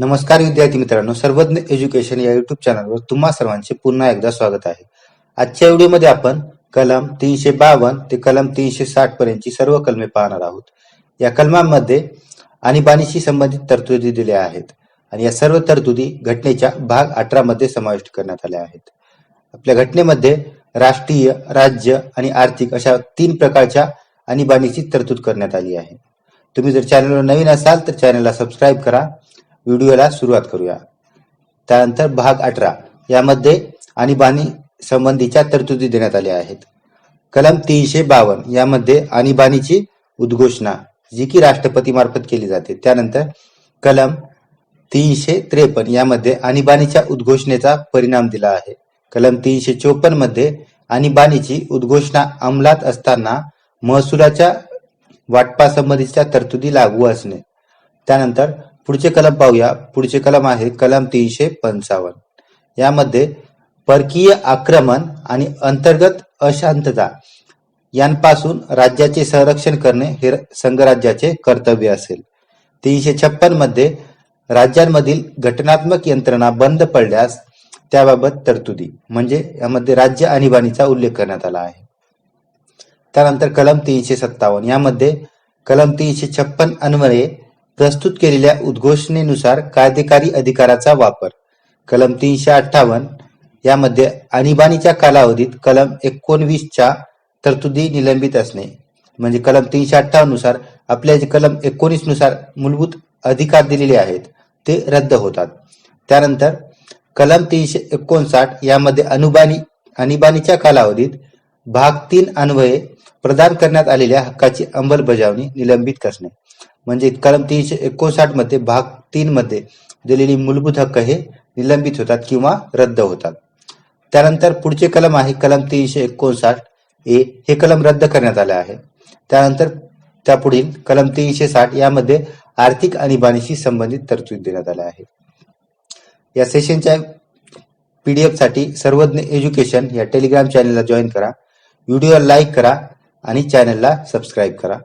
नमस्कार विद्यार्थी मित्रांनो सर्वज्ञ एज्युकेशन या युट्यूब चॅनलवर तुम्हा सर्वांचे पुन्हा एकदा स्वागत आहे. आजच्या व्हिडिओमध्ये आपण कलम तीनशे बावन्न ते कलम तीनशे साठ पर्यंतची सर्व कलमे पाहणार आहोत. या कलमांमध्ये आणीबाणीशी संबंधित तरतुदी दिल्या आहेत आणि या सर्व तरतुदी घटनेच्या भाग अठरा मध्ये समाविष्ट करण्यात आल्या आहेत. आपल्या घटनेमध्ये राष्ट्रीय राज्य आणि आर्थिक अशा तीन प्रकारच्या आणीबाणीची तरतूद करण्यात आली आहे. तुम्ही जर चॅनलवर नवीन असाल तर चॅनलला सबस्क्राईब करा. व्हिडिओला सुरुवात करूया. त्यानंतर भाग अठरा. यामध्ये आणीबाणी संबंधीच्या तरतुदी देण्यात आल्या आहेत. कलम तीनशे बावन्न. यामध्ये आणीबाणीची उद्घोषणा जी की राष्ट्रपती मार्फत केली जाते. त्यानंतर कलम तीनशे त्रेपन्न. यामध्ये आणीबाणीच्या उद्घोषणेचा परिणाम दिला आहे. कलम तीनशे चोपन्नमध्ये आणीबाणीची उद्घोषणा अंमलात असताना महसुलाच्या वाटपासंबंधीच्या तरतुदी लागू असणे. त्यानंतर पुढचे कलम पाहूया. पुढचे कलम आहे कलम तीनशे पंचावन्न. यामध्ये परकीय आक्रमण आणि अंतर्गत अशांतता यांपासून राज्याचे संरक्षण करणे हे संघराज्याचे कर्तव्य असेल. तीनशे छप्पनमध्ये राज्यांमधील घटनात्मक यंत्रणा बंद पडल्यास त्याबाबत तरतुदी म्हणजे यामध्ये राज्य आणीबाणीचा उल्लेख करण्यात आला आहे. त्यानंतर कलम तीनशे सत्तावन्न. यामध्ये कलम तीनशे छप्पन अन्वये प्रस्तुत केलेल्या उद्घोषणेनुसार कायदेकारी अधिकाराचा वापर. कलम तीनशे अठ्ठावन्न यामध्ये आणीबाणीच्या कालावधीत कलम एकोणवीसच्या तरतुदी निलंबित असणे. म्हणजे कलम तीनशे अठ्ठावन्ननुसार आपल्या जे कलम एकोणीसनुसार मूलभूत अधिकार दिलेले आहेत ते रद्द होतात. त्यानंतर कलम तीनशे एकोणसाठ यामध्ये अनुबाणी आणीबाणीच्या कालावधीत भाग तीन अन्वये प्रदान करण्यात आलेल्या हक्काची अंमलबजावणी निलंबित करणे. म्हणजे कलम तीनशे एकोणसाठमध्ये भाग तीन मध्ये दिलेली मूलभूत हक्क हे निलंबित होतात किंवा रद्द होतात. त्यानंतर पुढचे कलम आहे कलम तीनशे एकोणसाठ. ए हे कलम रद्द करण्यात आले आहे. त्यानंतर त्यापुढील कलम तीनशे साठ यामध्ये आर्थिक आणीबाणीशी संबंधित तरतूद देण्यात आल्या आहे या सेशनच्या पीडीएफसाठी सर्वज्ञ एज्युकेशन या टेलिग्राम चॅनलला जॉईन करा. व्हिडिओला लाईक करा आणि चॅनलला सबस्क्राईब करा.